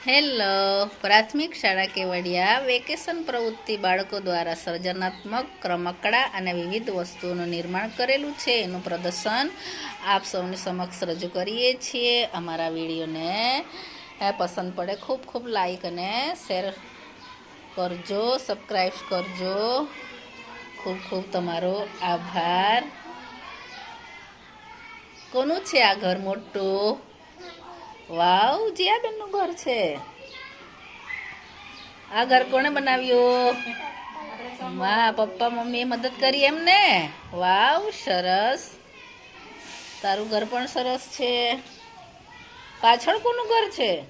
Hello. પ્રાથમિક શાળા Kevadia vacation પ્રવૃત્તિ બાળકો દ્વારા સર્જનાત્મક રમકડા અને વિવિધ વસ્તુઓનું નિર્માણ કરેલું છે. એનું પ્રદર્શન આપ સૌની સમક્ષ રજૂ કરીએ છીએ. અમારા વિડીયોને પસંદ પડે ખૂબ ખૂબ લાઈક અને શેર કરજો સબસ્ક્રાઈબ કરજો. ખૂબ ખૂબ તમારો આભાર. કોનું છે આ ઘર મોટું? વાવ જીયાબેનનું ઘર છે. આ ઘર કોણે બનાવ્યું? વાહ પપ્પા, મમ્મીએ મદદ કરી એમને. વાવ, સરસ. તારું ઘર પણ સરસ છે. પાછળ કોનું ઘર છે?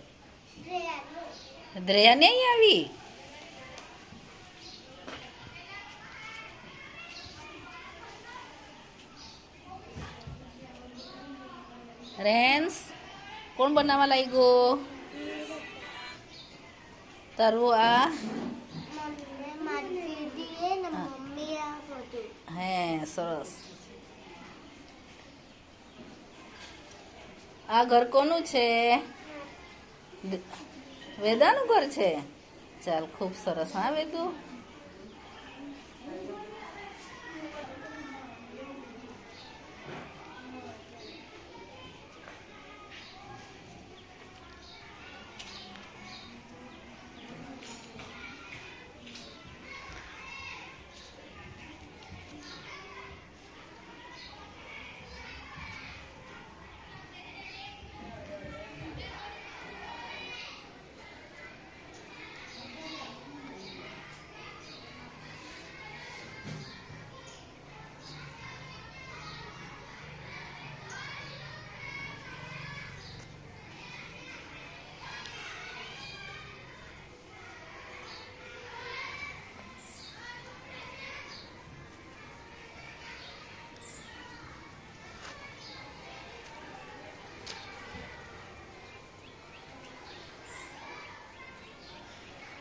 દ્રેયા ને અહીં આવી? રેન્સ? કોણ બનાવવા લાગ્યો? તારું આ? હે, સરસ. આ ઘર કોનું છે? વેદાનું ઘર છે? ચાલ, ખૂબ સરસ, હા, વેદુ?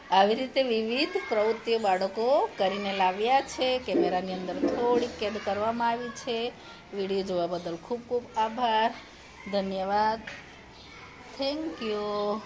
આવી રીતે વિવિધ પ્રવૃત્તિઓ બાળકો કરીને લાવ્યા છે. કેમેરાની અંદર થોડીક કેદ કરવામાં આવી છે. વીડિયો જોવા બદલ ખૂબ ખૂબ આભાર. ધન્યવાદ. Thank you